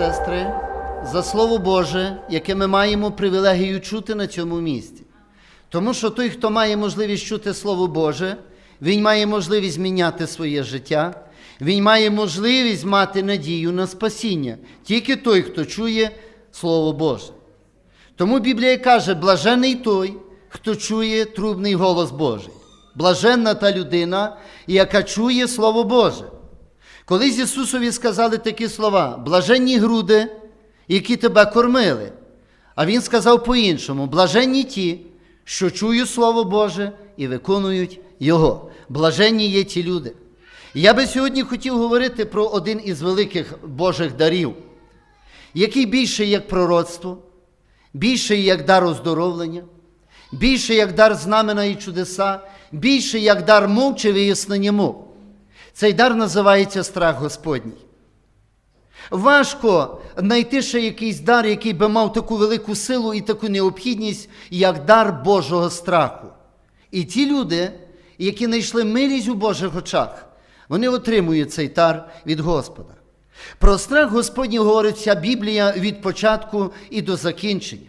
сестри, за Слово Боже, яке ми маємо привілегію чути на цьому місці. Тому що той, хто має можливість чути Слово Боже, він має можливість зміняти своє життя, він має можливість мати надію на спасіння. Тільки той, хто чує Слово Боже. Тому Біблія каже: блажений той, хто чує трубний голос Божий. Блаженна та людина, яка чує Слово Боже. Колись Ісусові сказали такі слова: блаженні груди, які тебе кормили. А Він сказав по-іншому: блаженні ті, що чують Слово Боже і виконують Його. Блаженні є ті люди. Я би сьогодні хотів говорити про один із великих Божих дарів, який більше як пророцтво, більше як дар оздоровлення, більше як дар знамена і чудеса, більше як дар мов чи вияснення мов. Цей дар називається страх Господній. Важко знайти ще якийсь дар, який би мав таку велику силу і таку необхідність, як дар Божого страху. І ті люди, які знайшли милість у Божих очах, вони отримують цей дар від Господа. Про страх Господній говорить вся Біблія від початку і до закінчення.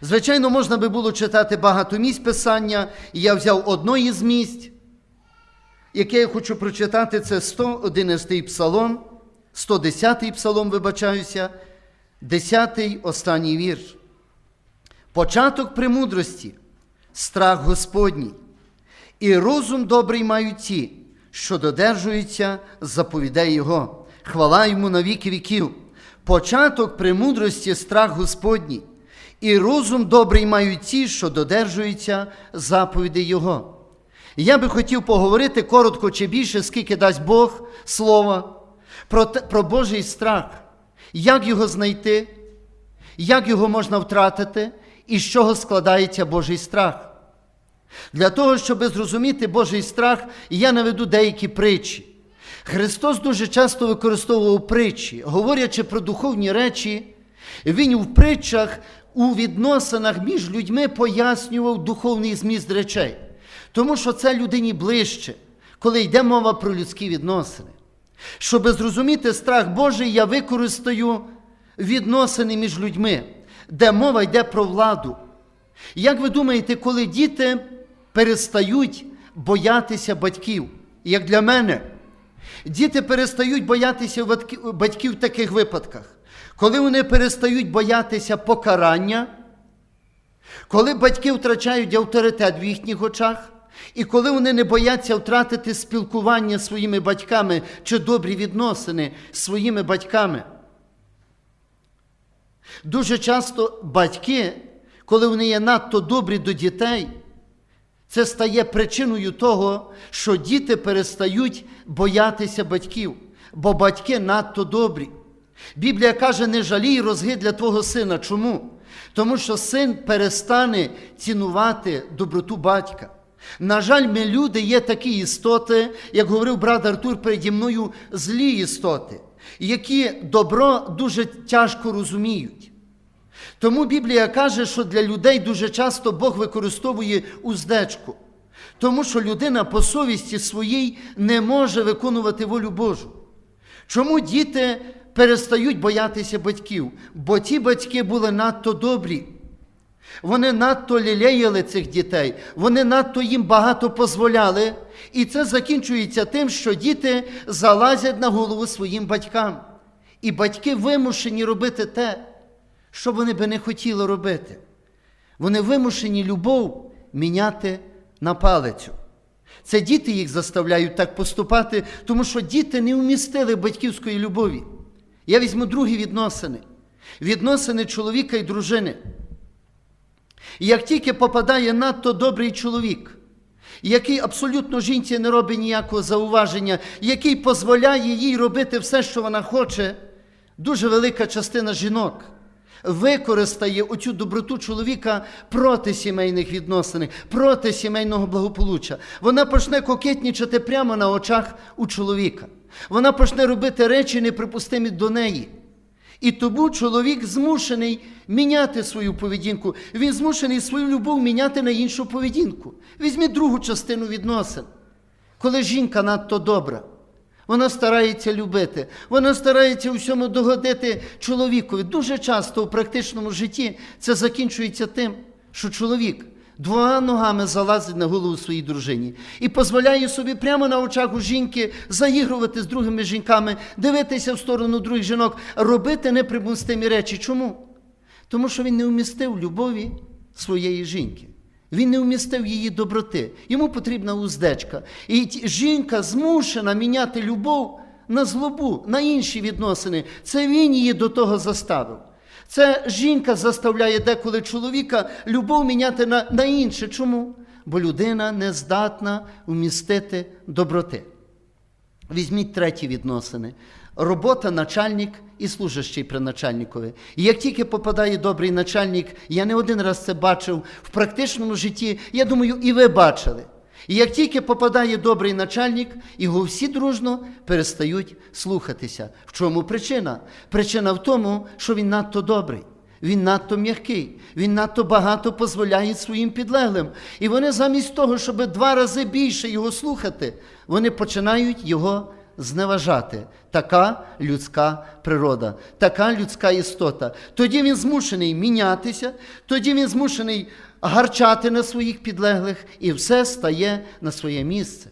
Звичайно, можна би було читати багато місць Писання, і я взяв одно із місць, яке я хочу прочитати, це 111 псалом, 110 псалом, вибачаюся, 10 останній вірш. Початок премудрості, страх Господній, і розум добрий мають ті, що додержуються заповідей Його. Хвала йому на віки віків. Початок премудрості, страх Господній, і розум добрий мають ті, що додержуються заповідей Його. Я би хотів поговорити коротко чи більше, скільки дасть Бог слова, про, про Божий страх, як його знайти, як його можна втратити і з чого складається Божий страх. Для того, щоб зрозуміти Божий страх, я наведу деякі притчі. Христос дуже часто використовував притчі, говорячи про духовні речі, Він в притчах у відносинах між людьми пояснював духовний зміст речей. Тому що це людині ближче, коли йде мова про людські відносини. Щоб зрозуміти страх Божий, я використаю відносини між людьми, де мова йде про владу. Як ви думаєте, коли діти перестають боятися батьків, як для мене, діти перестають боятися батьків в таких випадках, коли вони перестають боятися покарання, коли батьки втрачають авторитет в їхніх очах, і коли вони не бояться втратити спілкування своїми батьками чи добрі відносини з своїми батьками. Дуже часто батьки, коли вони є надто добрі до дітей, це стає причиною того, що діти перестають боятися батьків, бо батьки надто добрі. Біблія каже, не жалій розги для твого сина. Чому? Тому що син перестане цінувати доброту батька. На жаль, ми люди є такі істоти, як говорив брат Артур переді мною, злі істоти, які добро дуже тяжко розуміють. Тому Біблія каже, що для людей дуже часто Бог використовує уздечку, тому що людина по совісті своїй не може виконувати волю Божу. Чому діти перестають боятися батьків? Бо ті батьки були надто добрі. Вони надто лілеяли цих дітей, вони надто їм багато дозволяли, і це закінчується тим, що діти залазять на голову своїм батькам. І батьки вимушені робити те, що вони би не хотіли робити. Вони вимушені любов міняти на палицю. Це діти їх заставляють так поступати, тому що діти не вмістили батьківської любові. Я візьму другі відносини: відносини чоловіка і дружини. Як тільки попадає надто добрий чоловік, який абсолютно жінці не робить ніякого зауваження, який дозволяє їй робити все, що вона хоче, дуже велика частина жінок використає оцю доброту чоловіка проти сімейних відносин, проти сімейного благополуччя. Вона почне кокетнічати прямо на очах у чоловіка. Вона почне робити речі неприпустимі до неї. І тому чоловік змушений міняти свою поведінку. Він змушений свою любов міняти на іншу поведінку. Візьміть другу частину відносин. Коли жінка надто добра, Вона старається любити, вона старається у всьому догодити чоловікові. Дуже часто у практичному житті це закінчується тим, що чоловік двома ногами залазить на голову своїй дружині і дозволяє собі прямо на очах у жінки заігрувати з другими жінками, дивитися в сторону других жінок, робити непримустимі речі. Чому? Тому що він не вмістив любові своєї жінки. Він не вмістив її доброти. Йому потрібна уздечка. І жінка змушена міняти любов на злобу, на інші відносини. Це він її до того заставив. Це жінка заставляє деколи чоловіка любов міняти на, на інше. Чому? Бо людина не здатна вмістити доброти. Візьміть треті відносини. Робота начальник і служащий при начальникові. І як тільки попадає добрий начальник, я не один раз це бачив в практичному житті, я думаю, і ви бачили. І як тільки попадає добрий начальник, його всі дружно перестають слухатися. В чому причина? Причина в тому, що він надто добрий. Він надто м'який, він надто багато дозволяє своїм підлеглим. І вони замість того, щоб два рази більше його слухати, вони починають його зневажати. Така людська природа, така людська істота. Тоді він змушений мінятися, тоді він змушений гарчати на своїх підлеглих, і все стає на своє місце.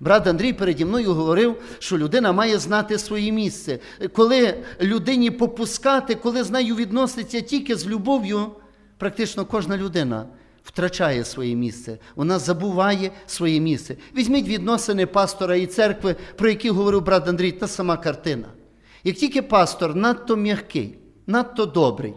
Брат Андрій переді мною говорив, що людина має знати своє місце. Коли людині попускати, коли з нею відноситься тільки з любов'ю, практично кожна людина втрачає своє місце, вона забуває своє місце. Візьміть відносини пастора і церкви, про які говорив брат Андрій, та сама картина. Як тільки пастор надто м'який, надто добрий,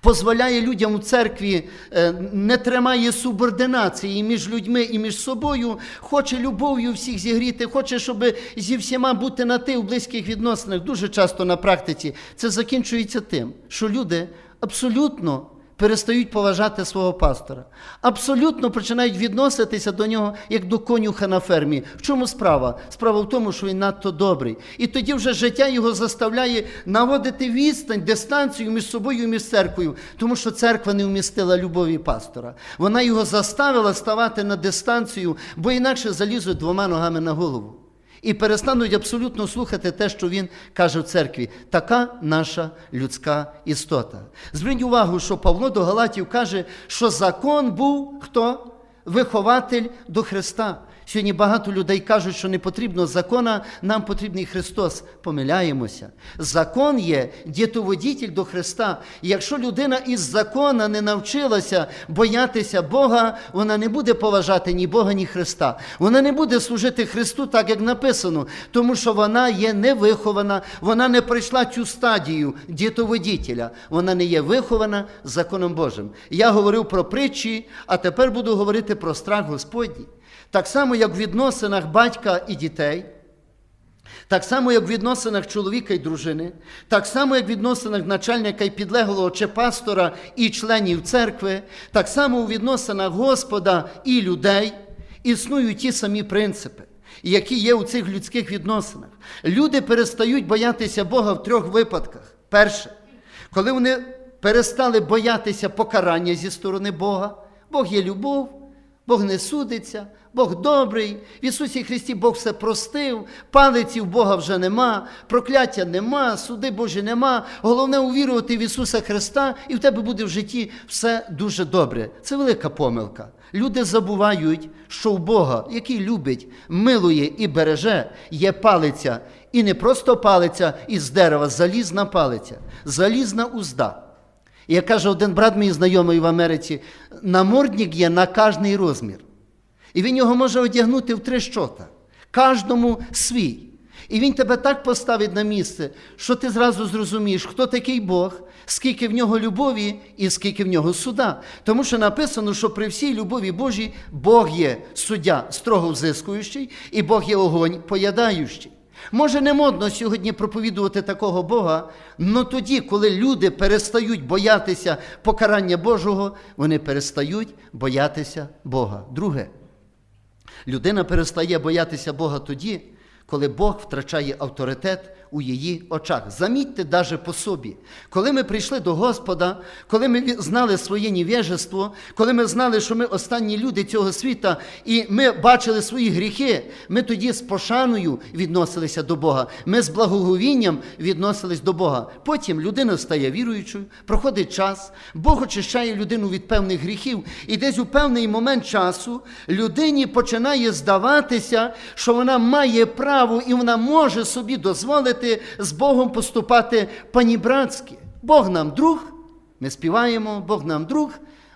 Позволяє людям у церкві, е, не тримає субординації між людьми і між собою, хоче любов'ю всіх зігріти, хоче, щоб зі всіма бути на ти у близьких відносинах. Дуже часто на практиці це закінчується тим, що люди абсолютно перестають поважати свого пастора, абсолютно починають відноситися до нього як до конюха на фермі. В чому справа? Справа в тому, що він надто добрий. І тоді вже життя його заставляє наводити відстань, дистанцію між собою і між церквою, тому що церква не вмістила любові пастора. Вона його заставила ставати на дистанцію, бо інакше залізуть двома ногами на голову. І перестануть абсолютно слухати те, що він каже в церкві. Така наша людська істота. Зверніть увагу, що Павло до Галатів каже, що закон був хто? Вихователь до Христа. Сьогодні багато людей кажуть, що не потрібно закона, нам потрібний Христос. Помиляємося. Закон є дітоводітель до Христа. Якщо людина із закона не навчилася боятися Бога, вона не буде поважати ні Бога, ні Христа. Вона не буде служити Христу так, як написано, тому що вона є невихована, вона не пройшла цю стадію дітоводітеля. Вона не є вихована законом Божим. Я говорив про притчі, а тепер буду говорити про страх Господній. Так само, як в відносинах батька і дітей, так само, як в відносинах чоловіка і дружини, так само, як в відносинах начальника і підлеглого чи пастора і членів церкви, так само у відносинах Господа і людей існують ті самі принципи, які є у цих людських відносинах. Люди перестають боятися Бога в трьох випадках. Перше, коли вони перестали боятися покарання зі сторони Бога, Бог є любов. Бог не судиться, Бог добрий, в Ісусі Христі Бог все простив, палиці в Бога вже нема, прокляття нема, суди Божі нема. Головне увірувати в Ісуса Христа, і в тебе буде в житті все дуже добре. Це велика помилка. Люди забувають, що в Бога, який любить, милує і береже, є палиця. І не просто палиця із дерева, залізна палиця, залізна узда. І як каже один брат мій знайомий в Америці, намордник є на кожний розмір. І він його може одягнути в три щота, кожному свій. І він тебе так поставить на місце, що ти зразу зрозумієш, хто такий Бог, скільки в нього любові і скільки в нього суда. Тому що написано, що при всій любові Божій Бог є суддя строго взискуючий, і Бог є огонь поядаючий. Може, не модно сьогодні проповідувати такого Бога, але тоді, коли люди перестають боятися покарання Божого, вони перестають боятися Бога. Друге, людина перестає боятися Бога тоді, коли Бог втрачає авторитет у її очах. Замітьте даже по собі. Коли ми прийшли до Господа, коли ми знали своє невежество, коли ми знали, що ми останні люди цього світа, і ми бачили свої гріхи, ми тоді з пошаною відносилися до Бога. Ми з благоговінням відносились до Бога. Потім людина стає віруючою, проходить час, Бог очищає людину від певних гріхів, і десь у певний момент часу людині починає здаватися, що вона має право і вона може собі дозволити з Богом поступати панібратськи. Бог нам друг, ми співаємо, Бог нам друг,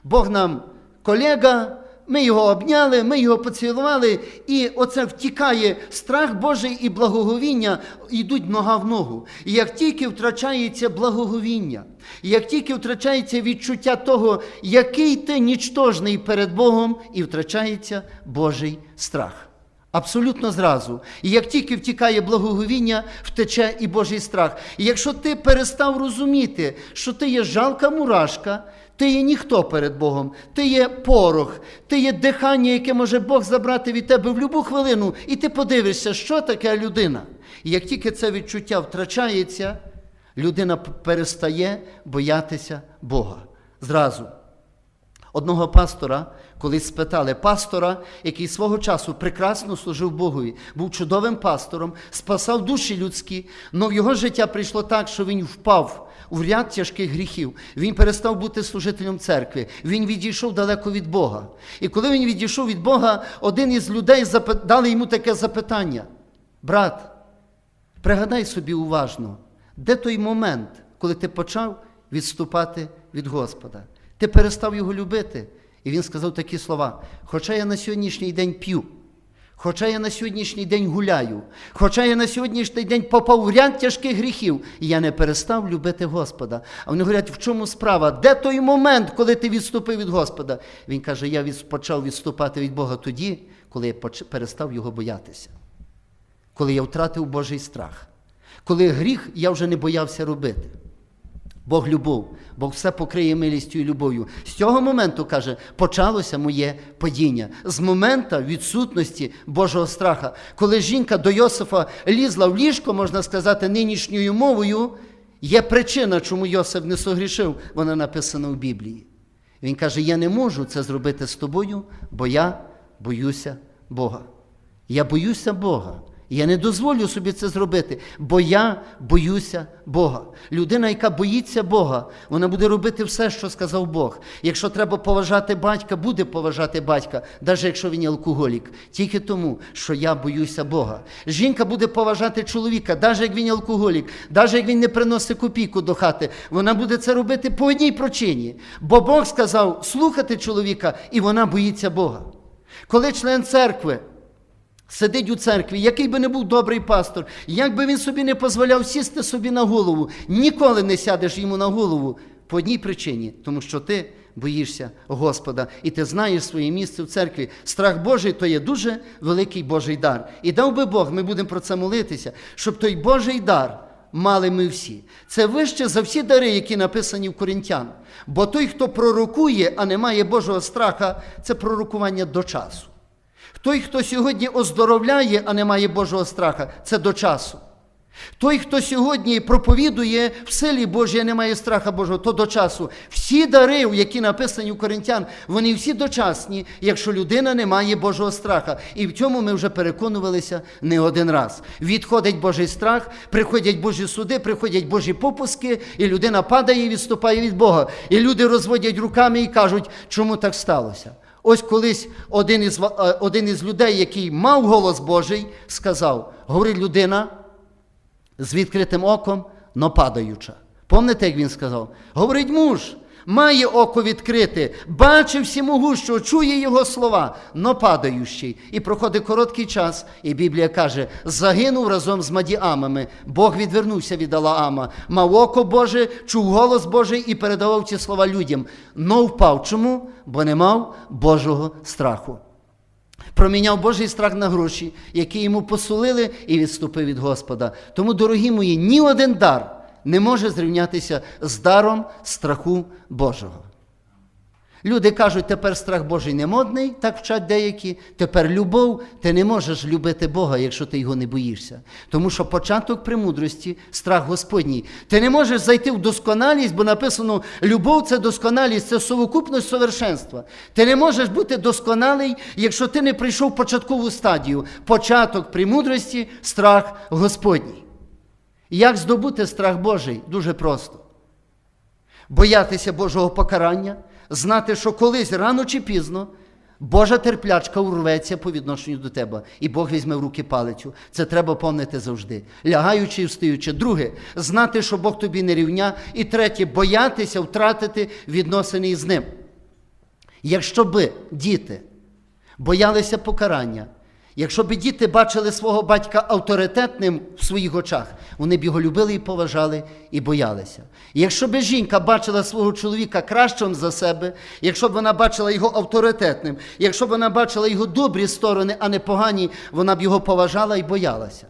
Бог нам колега. Ми його обняли, ми його поцілували, і оце втікає страх Божий і благоговіння йдуть нога в ногу. І як тільки втрачається благоговіння, як тільки втрачається відчуття того, який ти нічтожний перед Богом, і втрачається Божий страх. Абсолютно зразу. І як тільки втікає благоговіння, втече і Божий страх. І якщо ти перестав розуміти, що ти є жалка мурашка, ти є ніхто перед Богом, ти є порох, ти є дихання, яке може Бог забрати від тебе в будь-яку хвилину, і ти подивишся, що таке людина. І як тільки це відчуття втрачається, людина перестає боятися Бога. Зразу. Одного пастора, колись спитали пастора, який свого часу прекрасно служив Богові, був чудовим пастором, спасав душі людські, але в його життя прийшло так, що він впав у ряд тяжких гріхів. Він перестав бути служителем церкви, він відійшов далеко від Бога. І коли він відійшов від Бога, один із людей дали йому таке запитання: брат, пригадай собі уважно, де той момент, коли ти почав відступати від Господа? Ти перестав його любити. І він сказав такі слова: Хоча я на сьогоднішній день п'ю, хоча я на сьогоднішній день гуляю, хоча я на сьогоднішній день попав в ряд тяжких гріхів, я не перестав любити Господа. А вони говорять, в чому справа? Де той момент, коли ти відступив від Господа? Він каже: Я почав відступати від Бога тоді, коли я перестав його боятися коли я втратив Божий страх, коли гріх я вже не боявся робити. Бог любов, Бог все покриє милістю і любов'ю. З цього моменту, каже, почалося моє падіння. З моменту відсутності Божого страха. Коли жінка до Йосифа лізла в ліжко, можна сказати, нинішньою мовою, є причина, чому Йосиф не согрішив, вона написана в Біблії. Він каже: Я не можу це зробити з тобою, бо я боюся Бога. Я боюся Бога. Я не дозволю собі це зробити, бо я боюся Бога. Людина, яка боїться Бога, вона буде робити все, що сказав Бог. Якщо треба поважати батька, буде поважати батька, навіть якщо він алкоголік, тільки тому, що я боюся Бога. Жінка буде поважати чоловіка, навіть як він алкоголік, навіть як він не приносить копійку до хати. Вона буде це робити по одній причині. Бо Бог сказав слухати чоловіка, і вона боїться Бога. Коли член церкви сидить у церкві, який би не був добрий пастор, як би він собі не дозволяв сісти собі на голову, ніколи не сядеш йому на голову по одній причині, тому що ти боїшся Господа, і ти знаєш своє місце в церкві. Страх Божий то є дуже великий Божий дар. І дав би Бог, ми будемо про це молитися, щоб той Божий дар. Мали ми всі. Це вище за всі дари, які написані в Коринтян. Бо той, хто пророкує, а не має Божого страха, це пророкування до часу. Той, хто сьогодні оздоровляє, а не має Божого страха, це до часу. Той, хто сьогодні проповідує в силі Божій, а не має страха Божого, то до часу. Всі дари, які написані у Коринтян, вони всі дочасні, якщо людина не має Божого страха. І в цьому ми вже переконувалися не один раз. Відходить Божий страх, приходять Божі суди, приходять Божі попуски, і людина падає і відступає від Бога. І люди розводять руками і кажуть, чому так сталося. Ось колись один із, е, один із людей, який мав голос Божий, сказав: говорить людина з відкритим оком, но падаюча. Пам'ятаєте, як він сказав? Говорить муж, має око відкрите, бачив всімогущого, чує його слова, но падаючий. І проходить короткий час, і Біблія каже: загинув разом з Мадіамами. Бог відвернувся від Алаама, мав око Боже, чув голос Божий і передавав ці слова людям. Но впав. Чому? Бо не мав Божого страху. Проміняв Божий страх на гроші, які йому посулили, і відступив від Господа. Тому, дорогі мої, ні один дар не може зрівнятися з даром страху Божого. Люди кажуть, тепер страх Божий не модний, так вчать деякі. Тепер любов, ти не можеш любити Бога, якщо ти його не боїшся. Тому що початок премудрості страх Господній. Ти не можеш зайти в досконалість, бо написано, любов це досконалість, це совокупність совершенства. Ти не можеш бути досконалий, якщо ти не прийшов в початкову стадію. Початок премудрості страх Господній. Як здобути страх Божий? Дуже просто боятися Божого покарання, знати, що колись рано чи пізно Божа терплячка урветься по відношенню до тебе, і Бог візьме в руки палицю. Це треба пам'ятати завжди, лягаючи і встаючи. Друге, знати, що Бог тобі не рівня. І третє, боятися втратити відносини з ним. Якщо би діти боялися покарання, якщо б діти бачили свого батька авторитетним в своїх очах, вони б його любили і поважали і боялися. Якщо б жінка бачила свого чоловіка кращим за себе, якщо б вона бачила його авторитетним, якщо б вона бачила його добрі сторони, а не погані, вона б його поважала і боялася.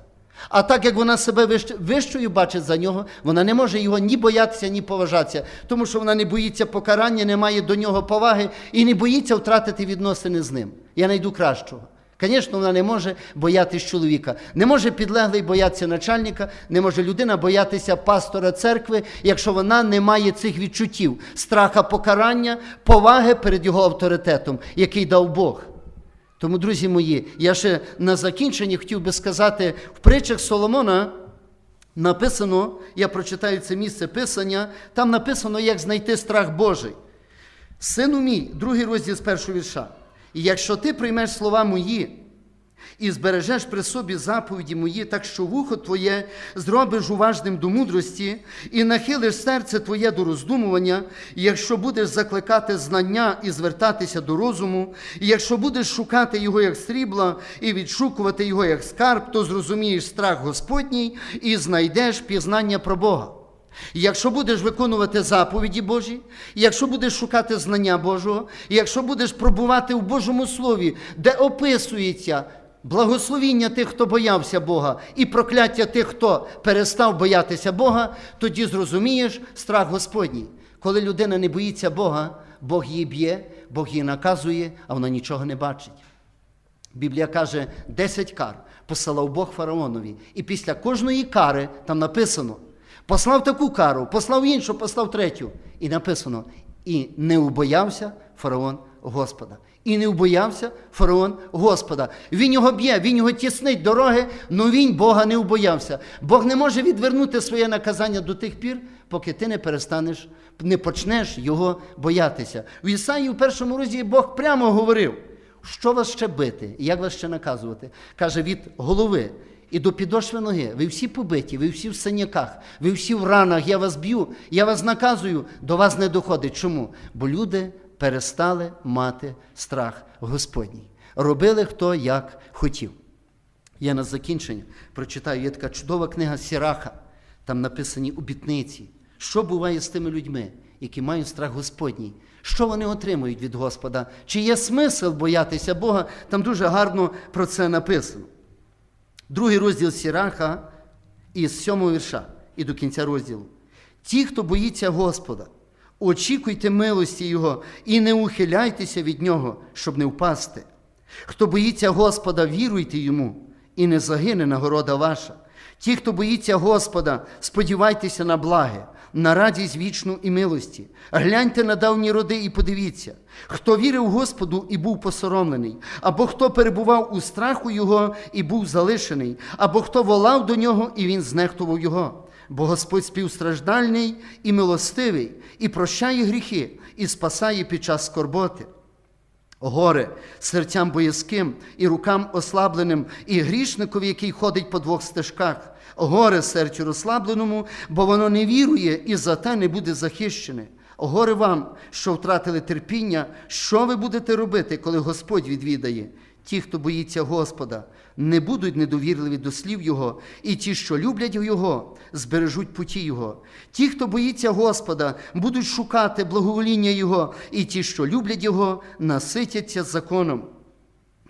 А так як вона себе вищою бачить за нього, вона не може його ні боятися, ні поважатися, тому що вона не боїться покарання, не має до нього поваги і не боїться втратити відносини з ним. Я знайду кращого. Звісно, вона не може боятися чоловіка, не може підлеглий боятися начальника, не може людина боятися пастора церкви, якщо вона не має цих відчуттів, страха покарання, поваги перед його авторитетом, який дав Бог. Тому, друзі мої, я ще на закінченні хотів би сказати, в притчах Соломона написано, я прочитаю це місце писання, там написано, як знайти страх Божий. Сину мій, другий розділ з першого вірша. І якщо ти приймеш слова мої і збережеш при собі заповіді мої, так що вухо твоє зробиш уважним до мудрості, і нахилиш серце твоє до роздумування, і якщо будеш закликати знання і звертатися до розуму, і якщо будеш шукати його як срібла, і відшукувати його як скарб, то зрозумієш страх Господній і знайдеш пізнання про Бога. І Якщо будеш виконувати заповіді Божі, і якщо будеш шукати знання Божого, і якщо будеш пробувати в Божому Слові, де описується благословіння тих, хто боявся Бога, і прокляття тих, хто перестав боятися Бога, тоді зрозумієш страх Господній. Коли людина не боїться Бога, Бог її б'є, Бог її наказує, а вона нічого не бачить. Біблія каже, 10 кар посилав Бог фараонові. І після кожної кари там написано: послав таку кару, послав іншу, послав третю. І написано: і не убоявся фараон Господа. І не убоявся фараон Господа. Він його б'є, він його тіснить дороги, але він Бога не убоявся. Бог не може відвернути своє наказання до тих пір, поки ти не перестанеш, не почнеш його боятися. В Ісаї в першому розділі Бог прямо говорив. Що вас ще бити? Як вас ще наказувати? Каже, від голови і до підошви ноги. Ви всі побиті, ви всі в синяках, ви всі в ранах, я вас б'ю, я вас наказую, до вас не доходить. Чому? Бо люди перестали мати страх Господній. Робили хто як хотів. Я на закінчення прочитаю, є така чудова книга Сіраха, там написані обітниці. Що буває з тими людьми, які мають страх Господній? Що вони отримують від Господа? Чи є смисл боятися Бога? Там дуже гарно про це написано. Другий розділ Сіраха із сьомого вірша і до кінця розділу. Ті, хто боїться Господа, очікуйте милості Його і не ухиляйтеся від Нього, щоб не впасти. Хто боїться Господа, віруйте йому, і не загине нагорода ваша. Ті, хто боїться Господа, сподівайтеся на благе, на радість вічну і милості. Гляньте на давні роди і подивіться, хто вірив Господу і був посоромлений, або хто перебував у страху Його і був залишений, або хто волав до нього, і він знехтував його. Бо Господь співстраждальний і милостивий, і прощає гріхи, і спасає під час скорботи. Горе серцям боязким і рукам ослабленим, і грішникові, який ходить по двох стежках. Горе серцю розслабленому, бо воно не вірує і за те не буде захищене. Горе вам, що втратили терпіння, що ви будете робити, коли Господь відвідає? Ті, хто боїться Господа, не будуть недовірливі до слів Його, і ті, що люблять Його, збережуть путі Його. Ті, хто боїться Господа, будуть шукати благовоління Його, і ті, що люблять Його, наситяться законом.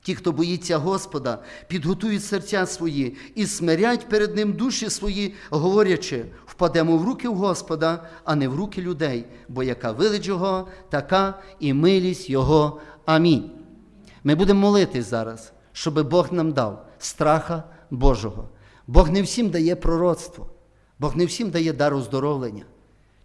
Ті, хто боїться Господа, підготують серця свої і смирять перед Ним душі свої, говорячи, впадемо в руки Господа, а не в руки людей, бо яка велич Його, така і милість Його. Амінь. Ми будемо молитись зараз, щоб Бог нам дав страха Божого. Бог не всім дає пророцтво, Бог не всім дає дар оздоровлення.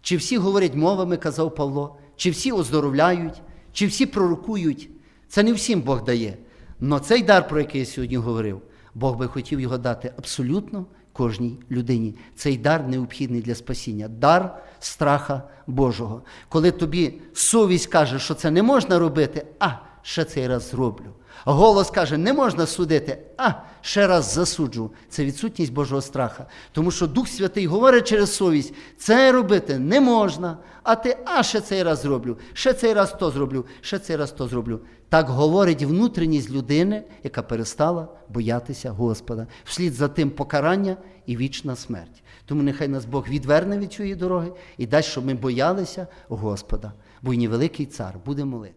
Чи всі говорять мовами, казав Павло, чи всі оздоровляють, чи всі пророкують. Це не всім Бог дає. Но цей дар, про який я сьогодні говорив, Бог би хотів його дати абсолютно кожній людині. Цей дар необхідний для спасіння, дар страха Божого. Коли тобі совість каже, що це не можна робити, а ще цей раз зроблю. Голос каже, не можна судити, а ще раз засуджу. Це відсутність Божого страха. Тому що Дух Святий говорить через совість, це робити не можна, а ти, а ще цей раз зроблю, ще цей раз то зроблю, ще цей раз то зроблю. Так говорить внутрішність людини, яка перестала боятися Господа. Вслід за тим покарання і вічна смерть. Тому нехай нас Бог відверне від цієї дороги і дасть, щоб ми боялися Господа. Бо й невеликий цар буде молити.